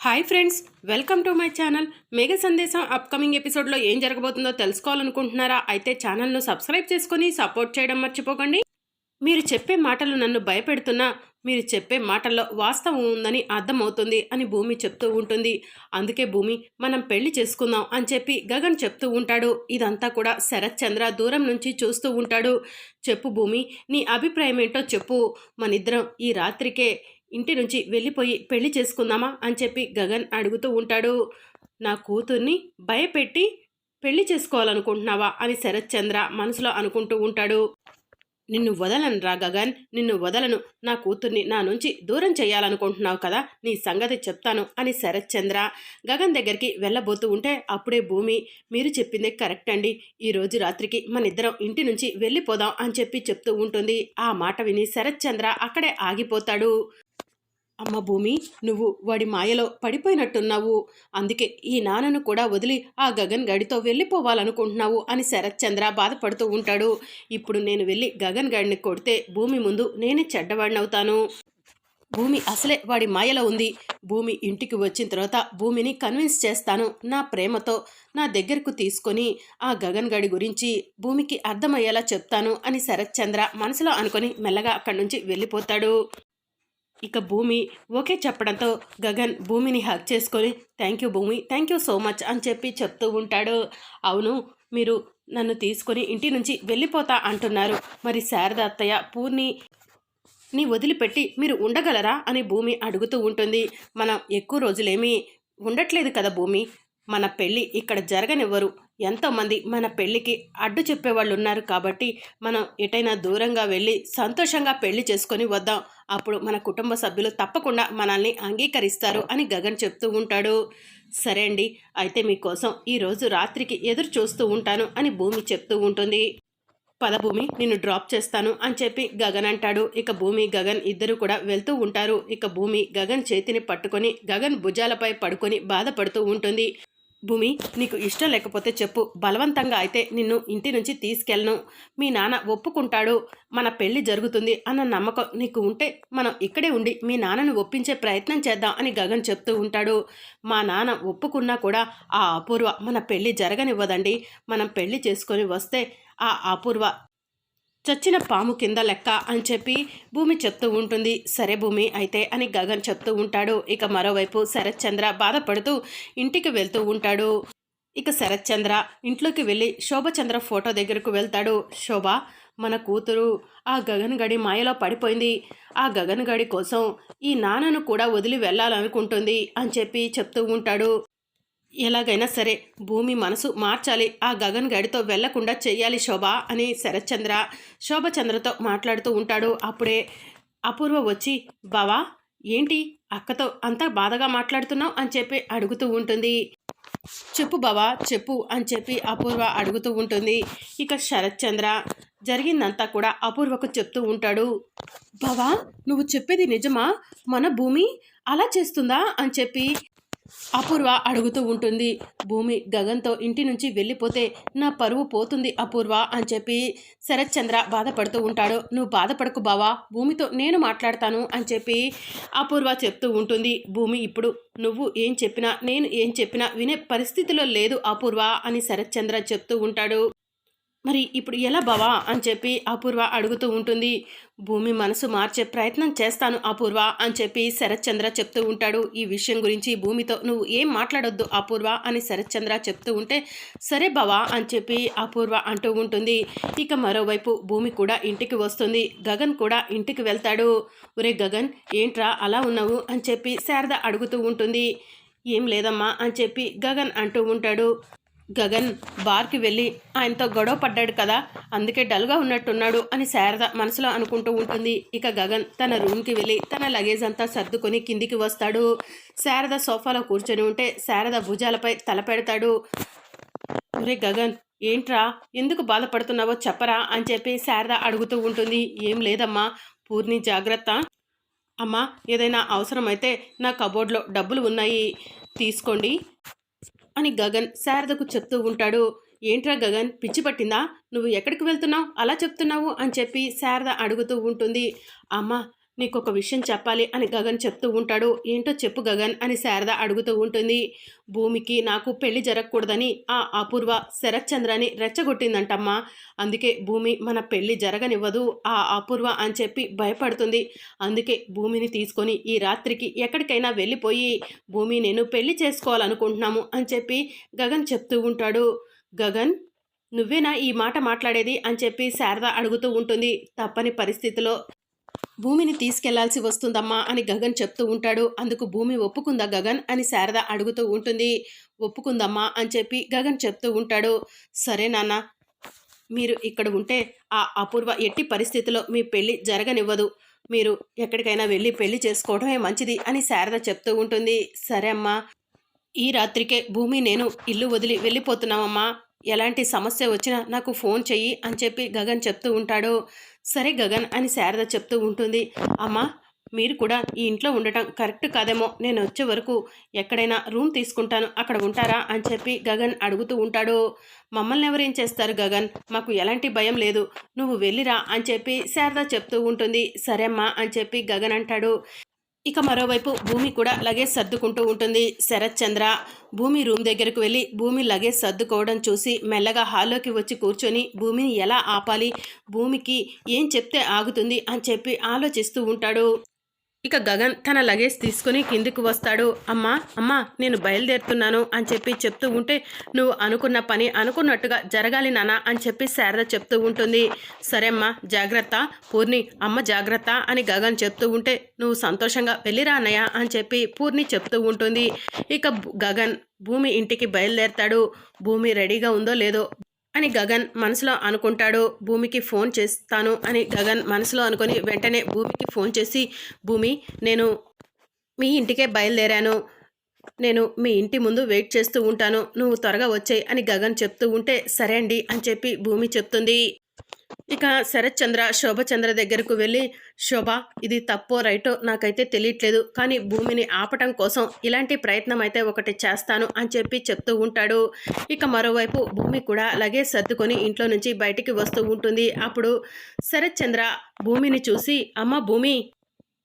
Hi friends welcome to my channel. Megha Sandesam upcoming ఎపిసోడ్లో ఏం జరగబోతుందో తెలుసుకోవాలనుకుంటున్నారా? అయితే ఛానల్ను సబ్స్క్రైబ్ చేసుకొని సపోర్ట్ చేయడం మర్చిపోకండి. మీరు చెప్పే మాటలు నన్ను భయపెడుతున్నా మీరు చెప్పే మాటల్లో వాస్తవం ఉందని అర్థమవుతుంది అని భూమి చెప్తూ ఉంటుంది. అందుకే భూమి మనం పెళ్ళి చేసుకుందాం అని చెప్పి గగన్ చెప్తూ ఉంటాడు. ఇదంతా కూడా శరత్ చంద్ర దూరం నుంచి చూస్తూ ఉంటాడు. చెప్పు భూమి నీ అభిప్రాయం ఏంటో చెప్పు. మనిద్దరం ఈ రాత్రికే ఇంటి నుంచి వెళ్ళిపోయి పెళ్ళి చేసుకుందామా అని చెప్పి గగన్ అడుగుతూ ఉంటాడు. నా కూతుర్ని భయపెట్టి పెళ్ళి చేసుకోవాలనుకుంటున్నావా అని శరత్ చంద్ర మనసులో అనుకుంటూ ఉంటాడు. నిన్ను వదలను రా గగన్ నిన్ను వదలను. నా కూతుర్ని నా నుంచి దూరం చేయాలనుకుంటున్నావు కదా నీ సంగతి చెప్తాను అని శరత్ చంద్ర గగన్ దగ్గరికి వెళ్ళబోతూ ఉంటే అప్పుడే భూమి మీరు చెప్పిందే కరెక్ట్ అండి. ఈ రోజు రాత్రికి మన ఇద్దరం ఇంటి నుంచి వెళ్ళిపోదాం అని చెప్పి చెప్తూ ఉంటుంది. ఆ మాట విని శరత్ చంద్ర అక్కడే ఆగిపోతాడు. అమ్మ భూమి నువ్వు వాడి మాయలో పడిపోయినట్టున్నావు. అందుకే ఈ నాన్నను కూడా వదిలి ఆ గగన్ గడితో వెళ్ళిపోవాలనుకుంటున్నావు అని శరత్ చంద్ర బాధపడుతూ ఉంటాడు. ఇప్పుడు నేను వెళ్ళి గగన్ గడిని కొడితే భూమి ముందు నేనే చెడ్డవాడినవుతాను. భూమి అసలే వాడి మాయలో ఉంది. భూమి ఇంటికి వచ్చిన తర్వాత భూమిని కన్విన్స్ చేస్తాను నా ప్రేమతో. నా దగ్గరకు తీసుకొని ఆ గగన్ గడి గురించి భూమికి అర్థమయ్యేలా చెప్తాను అని శరత్ చంద్ర మనసులో అనుకొని మెల్లగా అక్కడి నుంచి వెళ్ళిపోతాడు. ఇక భూమి ఓకే చెప్పడంతో గగన్ భూమిని హక్ చేసుకొని thank you Bhumi thank you so much అని చెప్పి చెప్తూ ఉంటాడు. అవును మీరు నన్ను తీసుకొని ఇంటి నుంచి వెళ్ళిపోతా అంటున్నారు. మరి శారద అత్తయ్య పూర్ణి ని వదిలిపెట్టి మీరు ఉండగలరా? అని భూమి అడుగుతూ ఉంటుంది. మనం ఎక్కువ రోజులేమీ ఉండట్లేదు కదా భూమి మన పెళ్ళి ఇక్కడ జరగనివ్వరు ఎంతోమంది మన పెళ్ళికి అడ్డు చెప్పేవాళ్ళు ఉన్నారు కాబట్టి మనం ఎటైనా దూరంగా వెళ్ళి సంతోషంగా పెళ్ళి చేసుకొని వద్దాం. అప్పుడు మన కుటుంబ సభ్యులు తప్పకుండా మనల్ని అంగీకరిస్తారు అని గగన్ చెప్తూ ఉంటాడు. సరే అండి అయితే మీకోసం ఈరోజు రాత్రికి ఎదురు చూస్తూ ఉంటాను అని భూమి చెప్తూ ఉంటుంది. పదభూమి నిన్ను డ్రాప్ చేస్తాను అని చెప్పి గగన్ అంటాడు. ఇక భూమి గగన్ ఇద్దరు కూడా వెళ్తూ ఉంటారు. ఇక భూమి గగన్ చేతిని పట్టుకొని గగన్ భుజాలపై పడుకొని బాధపడుతూ ఉంటుంది. భూమి నీకు ఇష్టం లేకపోతే చెప్పు. బలవంతంగా అయితే నిన్ను ఇంటి నుంచి తీసుకెళ్ళను. మీ నాన్న ఒప్పుకుంటాడు. మన పెళ్ళి జరుగుతుంది అన్న నమ్మకం నీకు ఉంటే మనం ఇక్కడే ఉండి మీ నాన్నను ఒప్పించే ప్రయత్నం చేద్దాం అని గగన్ చెప్తూ ఉంటాడు. మా నాన్న ఒప్పుకున్నా కూడా ఆ అపూర్వ మన పెళ్ళి జరగనివ్వదండి. మనం పెళ్ళి చేసుకొని వస్తే ఆ అపూర్వ చచ్చిన పాము కింద లెక్క అని చెప్పి భూమి చెప్తూ ఉంటుంది. సరే భూమి అయితే అని గగన్ చెప్తూ ఉంటాడు. ఇక మరోవైపు శరత్ చంద్ర బాధపడుతూ ఇంటికి వెళ్తూ ఉంటాడు. ఇక శరత్ చంద్ర ఇంట్లోకి వెళ్ళి శోభచంద్ర ఫోటో దగ్గరకు వెళ్తాడు. శోభ మన కూతురు ఆ గగన్ గడి మాయలో పడిపోయింది. ఆ గగన్ గడి కోసం ఈ నాన్నను కూడా వదిలి వెళ్ళాలనుకుంటుంది అని చెప్పి చెప్తూ ఉంటాడు. ఎలాగైనా సరే భూమి మనసు మార్చాలి ఆ గగన్ గడితో వెళ్ళకుండా చెయ్యాలి శోభ అని శరత్చంద్ర శోభచంద్రతో మాట్లాడుతూ ఉంటాడు. అప్పుడే అపూర్వ వచ్చి బావా ఏంటి? అక్కతో అంత బాధగా మాట్లాడుతున్నావు? అని చెప్పి అడుగుతూ ఉంటుంది. చెప్పు బావా చెప్పు అని చెప్పి అపూర్వ అడుగుతూ ఉంటుంది. ఇక శరత్చంద్ర జరిగిందంతా కూడా అపూర్వకు చెప్తూ ఉంటాడు. బావా నువ్వు చెప్పేది నిజమా? మన భూమి అలా చేస్తుందా? అని చెప్పి అపూర్వ అడుగుతూ ఉంటుంది. భూమి గగన్తో ఇంటి నుంచి వెళ్ళిపోతే నా పరువు పోతుంది అపూర్వ అని చెప్పి శరత్చంద్ర బాధపడుతూ ఉంటాడు. నువ్వు బాధపడకు బావా భూమితో నేను మాట్లాడతాను అని చెప్పి అపూర్వ చెప్తూ ఉంటుంది. భూమి ఇప్పుడు నువ్వు ఏం చెప్పినా నేను ఏం చెప్పినా వినే పరిస్థితిలో లేదు అపూర్వ అని శరత్చంద్ర చెప్తూ ఉంటాడు. మరి ఇప్పుడు ఎలా బావా అని చెప్పి అపూర్వ అడుగుతూ ఉంటుంది. భూమి మనసు మార్చే ప్రయత్నం చేస్తాను అపూర్వ అని చెప్పి శరత్చంద్ర చెప్తూ ఉంటాడు. ఈ విషయం గురించి భూమితో నువ్వు ఏం మాట్లాడొద్దు అపూర్వ అని శరత్చంద్ర చెప్తూ ఉంటే సరే బావా అని చెప్పి అపూర్వ అంటూ ఉంటుంది. ఇక మరోవైపు భూమి కూడా ఇంటికి వస్తుంది. గగన్ కూడా ఇంటికి వెళ్తాడు. ఒరే గగన్ ఏంట్రా అలా ఉన్నావు అని చెప్పి శారద అడుగుతూ ఉంటుంది. ఏం లేదమ్మా అని చెప్పి గగన్ అంటూ ఉంటాడు. గగన్ బార్కి వెళ్ళి ఆయనతో గొడవ పడ్డాడు కదా అందుకే డల్గా ఉన్నట్టున్నాడు అని శారద మనసులో అనుకుంటూ ఉంటుంది. ఇక గగన్ తన రూమ్కి వెళ్ళి తన లగేజ్ అంతా సర్దుకొని కిందికి వస్తాడు. శారద సోఫాలో కూర్చొని ఉంటే శారద భుజాలపై తల పెడతాడు. ఒరే గగన్ ఏంట్రా? ఎందుకు బాధపడుతున్నావో చెప్పరా? అని చెప్పి శారద అడుగుతూ ఉంటుంది. ఏం లేదమ్మా పూర్ణి జాగ్రత్త. అమ్మా ఏదైనా అవసరమైతే నా కబోర్డ్లో డబ్బులు ఉన్నాయి. తీసుకోండి. అని గగన్ శారదకు చెప్తూ ఉంటాడు. ఏంట్రా గగన్ పిచ్చి పట్టిందా? నువ్వు ఎక్కడికి వెళ్తున్నావు? అలా చెప్తున్నావు? అని చెప్పి శారద అడుగుతూ ఉంటుంది. అమ్మ నీకు ఒక విషయం చెప్పాలి అని గగన్ చెప్తూ ఉంటాడు. ఏంటో చెప్పు గగన్ అని శారద అడుగుతూ ఉంటుంది. భూమికి నాకు పెళ్ళి జరగకూడదని ఆ అపూర్వ శరత్చంద్రని రెచ్చగొట్టిందంటమ్మా. అందుకే భూమి మన పెళ్ళి జరగనివ్వదు. ఆ అపూర్వ అని చెప్పి భయపడుతుంది. అందుకే భూమిని తీసుకొని ఈ రాత్రికి ఎక్కడికైనా వెళ్ళిపోయి భూమి నేను పెళ్ళి చేసుకోవాలనుకుంటున్నాము అని చెప్పి గగన్ చెప్తూ ఉంటాడు. గగన్ నువ్వేనా ఈ మాట మాట్లాడేది అని చెప్పి శారద అడుగుతూ ఉంటుంది. తప్పని పరిస్థితిలో భూమిని తీసుకెళ్ళాల్సి వస్తుందమ్మా అని గగన్ చెప్తూ ఉంటాడు. అందుకు భూమి ఒప్పుకుందా గగన్ అని శారద అడుగుతూ ఉంటుంది. ఒప్పుకుందమ్మా అని చెప్పి గగన్ చెప్తూ ఉంటాడు. సరే నాన్న మీరు ఇక్కడ ఉంటే ఆ అపూర్వ ఎట్టి పరిస్థితిలో మీ పెళ్ళి జరగనివ్వదు. మీరు ఎక్కడికైనా వెళ్ళి పెళ్ళి చేసుకోవడమే మంచిది అని శారద చెప్తూ ఉంటుంది. సరే అమ్మా ఈ రాత్రికే భూమి నేను ఇల్లు వదిలి వెళ్ళిపోతున్నామమ్మా. ఎలాంటి సమస్య వచ్చినా నాకు ఫోన్ చెయ్యి అని చెప్పి గగన్ చెప్తూ ఉంటాడు. సరే గగన్ అని శారద చెప్తూ ఉంటుంది. అమ్మా మీరు కూడా ఈ ఇంట్లో ఉండటం కరెక్ట్ కాదేమో. నేను వచ్చే వరకు ఎక్కడైనా రూమ్ తీసుకుంటాను. అక్కడ ఉంటారా అని చెప్పి గగన్ అడుగుతూ ఉంటాడు. మమ్మల్ని ఎవరేం చేస్తారు గగన్? మాకు ఎలాంటి భయం లేదు. నువ్వు వెళ్ళిరా అని చెప్పి శారద చెప్తూ ఉంటుంది. సరే అమ్మా అని చెప్పి గగన్ అంటాడు. ఇక మరోవైపు భూమి కూడా లగేజ్ సర్దుకుంటూ ఉంటుంది. శరత్ చంద్ర భూమి రూమ్ దగ్గరకు వెళ్ళి భూమి లగేజ్ సర్దుకోవడం చూసి మెల్లగా హాల్లోకి వచ్చి కూర్చొని భూమిని ఎలా ఆపాలి? భూమికి ఏం చెప్తే ఆగుతుంది? అని చెప్పి ఆలోచిస్తూ ఉంటాడు. ఇక గగన్ తన లగేజ్ తీసుకుని కిందికి వస్తాడు. అమ్మా అమ్మా నేను బయలుదేరుతున్నాను అని చెప్పి చెప్తూ ఉంటే నువ్వు అనుకున్న పని అనుకున్నట్టుగా జరగాలి నాన్న అని చెప్పి శారద చెప్తూ ఉంటుంది. సరే అమ్మా జాగ్రత్త. పూర్ణి అమ్మ జాగ్రత్త అని గగన్ చెప్తూ ఉంటే నువ్వు సంతోషంగా వెళ్ళిరా అన్నయ్య అని చెప్పి పూర్ణి చెప్తూ ఉంటుంది. ఇక గగన్ భూమి ఇంటికి బయలుదేరతాడు. భూమి రెడీగా ఉందో లేదో అని గగన్ మనసులో అనుకుంటాడు. భూమికి ఫోన్ చేస్తాను అని గగన్ మనసులో అనుకొని వెంటనే భూమికి ఫోన్ చేసి భూమి నేను మీ ఇంటికే బయలుదేరాను. నేను మీ ఇంటి ముందు వెయిట్ చేస్తూ ఉంటాను. నువ్వు త్వరగా వచ్చాయి అని గగన్ చెప్తూ ఉంటే సరే అండి అని చెప్పి భూమి చెప్తుంది. ఇక శరత్చంద్ర శోభచంద్ర దగ్గరకు వెళ్ళి శోభ ఇది తప్పో రైటో నాకైతే తెలియట్లేదు కానీ భూమిని ఆపటం కోసం ఇలాంటి ప్రయత్నం అయితే ఒకటి చేస్తాను అని చెప్పి చెప్తూ ఉంటాడు. ఇక మరోవైపు భూమి కూడా అలాగే సర్దుకొని ఇంట్లో నుంచి బయటికి వస్తూ ఉంటుంది. అప్పుడు శరత్చంద్ర భూమిని చూసి అమ్మ భూమి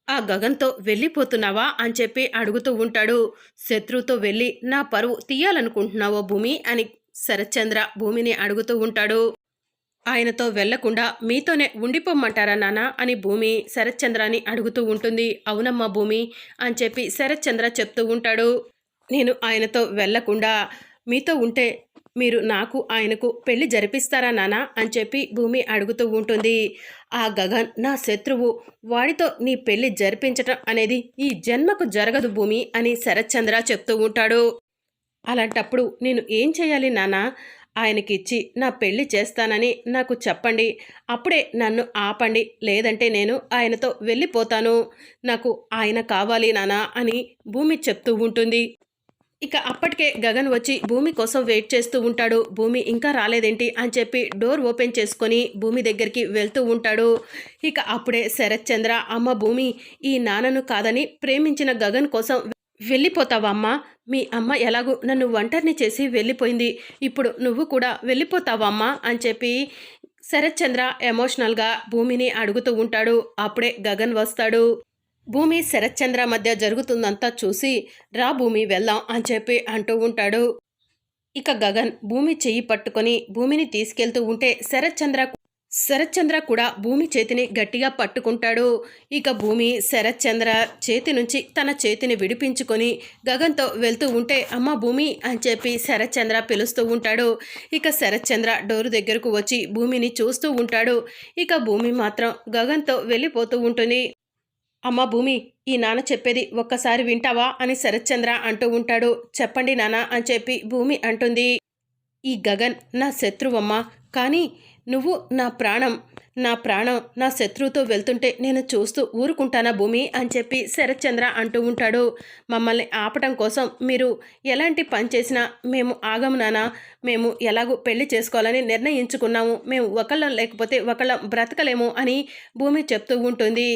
ఆ గగన్తో వెళ్ళిపోతున్నావా? అని చెప్పి అడుగుతూ ఉంటాడు. శత్రువుతో వెళ్ళి నా పరువు తీయాలనుకుంటున్నావో భూమి అని శరత్చంద్ర భూమిని అడుగుతూ ఉంటాడు. ఆయనతో వెళ్ళకుండా మీతోనే ఉండిపోమ్మంటారా నాన్న అని భూమి శరత్చంద్రాని అడుగుతూ ఉంటుంది. అవునమ్మా భూమి అని చెప్పి శరత్చంద్ర చెప్తూ ఉంటాడు. నేను ఆయనతో వెళ్ళకుండా మీతో ఉంటే మీరు నాకు ఆయనకు పెళ్ళి జరిపిస్తారా నానా అని చెప్పి భూమి అడుగుతూ ఉంటుంది. ఆ గగన్ నా శత్రువు వాడితో నీ పెళ్ళి జరిపించటం అనేది ఈ జన్మకు జరగదు భూమి అని శరత్చంద్ర చెప్తూ ఉంటాడు. అలాంటప్పుడు నేను ఏం చేయాలి నానా? ఆయనకిచ్చి నా పెళ్ళి చేస్తానని నాకు చెప్పండి. అప్పుడే నన్ను ఆపండి. లేదంటే నేను ఆయనతో వెళ్ళిపోతాను. నాకు ఆయన కావాలి నానా అని భూమి చెప్తూ ఉంటుంది. ఇక అప్పటికే గగన్ వచ్చి భూమి కోసం వెయిట్ చేస్తూ ఉంటాడు. భూమి ఇంకా రాలేదేంటి? అని చెప్పి డోర్ ఓపెన్ చేసుకొని భూమి దగ్గరికి వెళ్తూ ఉంటాడు. ఇక అప్పుడే శరత్ చంద్ర అమ్మ భూమి ఈ నాన్నను కాదని ప్రేమించిన గగన్ కోసం వెళ్ళిపోతావా అమ్మా మీ అమ్మ ఎలాగూ నన్ను ఒంటరిని చేసి వెళ్ళిపోయింది. ఇప్పుడు నువ్వు కూడా వెళ్ళిపోతావా అమ్మా అని చెప్పి శరత్ చంద్ర ఎమోషనల్గా భూమిని అడుగుతూ ఉంటాడు. అప్పుడే గగన్ వస్తాడు. భూమి శరత్ చంద్ర మధ్య జరుగుతుందంతా చూసి రా భూమి వెళ్దాం అని చెప్పి అంటూ ఉంటాడు. ఇక గగన్ భూమి చెయ్యి పట్టుకొని భూమిని తీసుకెళ్తూ ఉంటే శరత్ చంద్ర శరత్చంద్ర కూడా భూమి చేతిని గట్టిగా పట్టుకుంటాడు. ఇక భూమి శరత్చంద్ర చేతి నుంచి తన చేతిని విడిపించుకొని గగన్తో వెళ్తూ ఉంటే అమ్మ భూమి అని చెప్పి శరత్చంద్ర పిలుస్తూ ఉంటాడు. ఇక శరత్చంద్ర డోరు దగ్గరకు వచ్చి భూమిని చూస్తూ ఉంటాడు. ఇక భూమి మాత్రం గగన్తో వెళ్ళిపోతూ ఉంటుంది. అమ్మ భూమి ఈ నాన్న చెప్పేది ఒక్కసారి వింటావా? అని శరత్చంద్ర అంటూ ఉంటాడు. చెప్పండి నాన్న అని చెప్పి భూమి అంటుంది. ఈ గగన్ నా శత్రువమ్మ కానీ నువ్వు నా ప్రాణం నా ప్రాణం నా శత్రువుతో వెళ్తుంటే నేను చూస్తూ ఊరుకుంటానా భూమి? అని చెప్పి శరత్చంద్ర అంటూ ఉంటాడు. మమ్మల్ని ఆపటం కోసం మీరు ఎలాంటి పని చేసినా మేము ఆగమునానా మేము ఎలాగూ పెళ్ళి చేసుకోవాలని నిర్ణయించుకున్నాము. మేము ఒకళ్ళం లేకపోతే ఒకళ్ళం బ్రతకలేము అని భూమి చెప్తూ ఉంటుంది.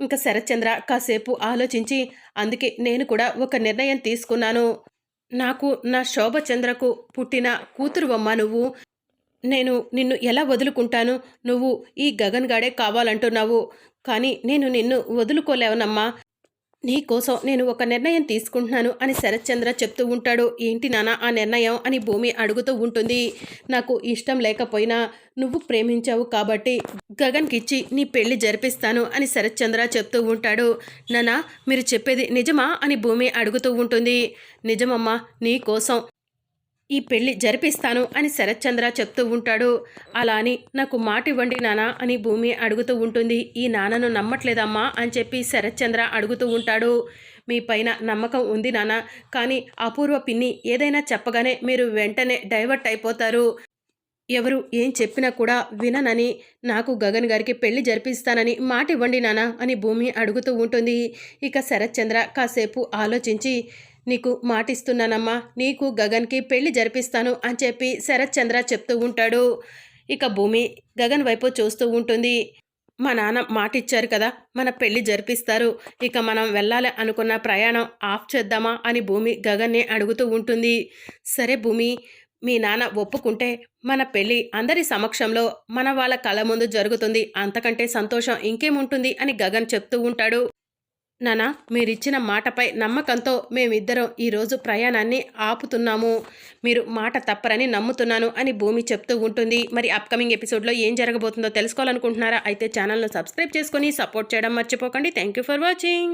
ఇంకా శరత్చంద్ర కాసేపు ఆలోచించి అందుకే నేను కూడా ఒక నిర్ణయం తీసుకున్నాను. నాకు నా శోభచంద్రకు పుట్టిన కూతురువమ్మ నువ్వు. నేను నిన్ను ఎలా వదులుకుంటాను? నువ్వు ఈ గగన్ గాడే కావాలంటున్నావు. కానీ నేను నిన్ను వదులుకోలేవనమ్మా. నీ కోసం నేను ఒక నిర్ణయం తీసుకుంటున్నాను అని శరత్చంద్ర చెప్తూ ఉంటాడు. ఏంటి నాన్న ఆ నిర్ణయం అని భూమి అడుగుతూ ఉంటుంది. నాకు ఇష్టం లేకపోయినా నువ్వు ప్రేమించావు కాబట్టి గగన్కిచ్చి నీ పెళ్ళి జరిపిస్తాను అని శరత్చంద్ర చెప్తూ ఉంటాడు. నానా మీరు చెప్పేది నిజమా అని భూమి అడుగుతూ ఉంటుంది. నిజమమ్మా నీ కోసం ఈ పెళ్ళి జరిపిస్తాను అని శరత్చంద్ర చెప్తూ ఉంటాడు. అలా అని నాకు మాట ఇవ్వండి నానా అని భూమి అడుగుతూ ఉంటుంది. ఈ నాన్నను నమ్మట్లేదమ్మా అని చెప్పి శరత్చంద్ర అడుగుతూ ఉంటాడు. మీ పైన నమ్మకం ఉంది నాన్న కానీ అపూర్వ పిన్ని ఏదైనా చెప్పగానే మీరు వెంటనే డైవర్ట్ అయిపోతారు. ఎవరు ఏం చెప్పినా కూడా విననని నాకు గగన్ గారికి పెళ్ళి జరిపిస్తానని మాట ఇవ్వండి నానా అని భూమి అడుగుతూ ఉంటుంది. ఇక శరత్చంద్ర కాసేపు ఆలోచించి నీకు మాటిస్తున్నానమ్మా నీకు గగన్కి పెళ్ళి జరిపిస్తాను అని చెప్పి శరత్చంద్ర చెప్తూ ఉంటాడు. ఇక భూమి గగన్ వైపు చూస్తూ ఉంటుంది. మా నాన్న మాట ఇచ్చారు కదా మన పెళ్ళి జరిపిస్తారు. ఇక మనం వెళ్ళాలి అనుకున్న ప్రయాణం ఆఫ్ చేద్దామా అని భూమి గగన్ని అడుగుతూ ఉంటుంది. సరే భూమి మీ నాన్న ఒప్పుకుంటే మన పెళ్ళి అందరి సమక్షంలో మన వాళ్ళ కళ ముందు జరుగుతుంది. అంతకంటే సంతోషం ఇంకేముంటుంది అని గగన్ చెప్తూ ఉంటాడు. నానా మీరిచ్చిన మాటపై నమ్మకంతో మేమిద్దరం ఈరోజు ప్రయాణాన్ని ఆపుతున్నాము. మీరు మాట తప్పరని నమ్ముతున్నాను అని భూమి చెప్తూ ఉంటుంది. మరి అప్కమింగ్ ఎపిసోడ్లో ఏం జరగబోతుందో తెలుసుకోవాలనుకుంటున్నారా? అయితే ఛానల్ను సబ్స్క్రైబ్ చేసుకొని సపోర్ట్ చేయడం మర్చిపోకండి. Thank you for watching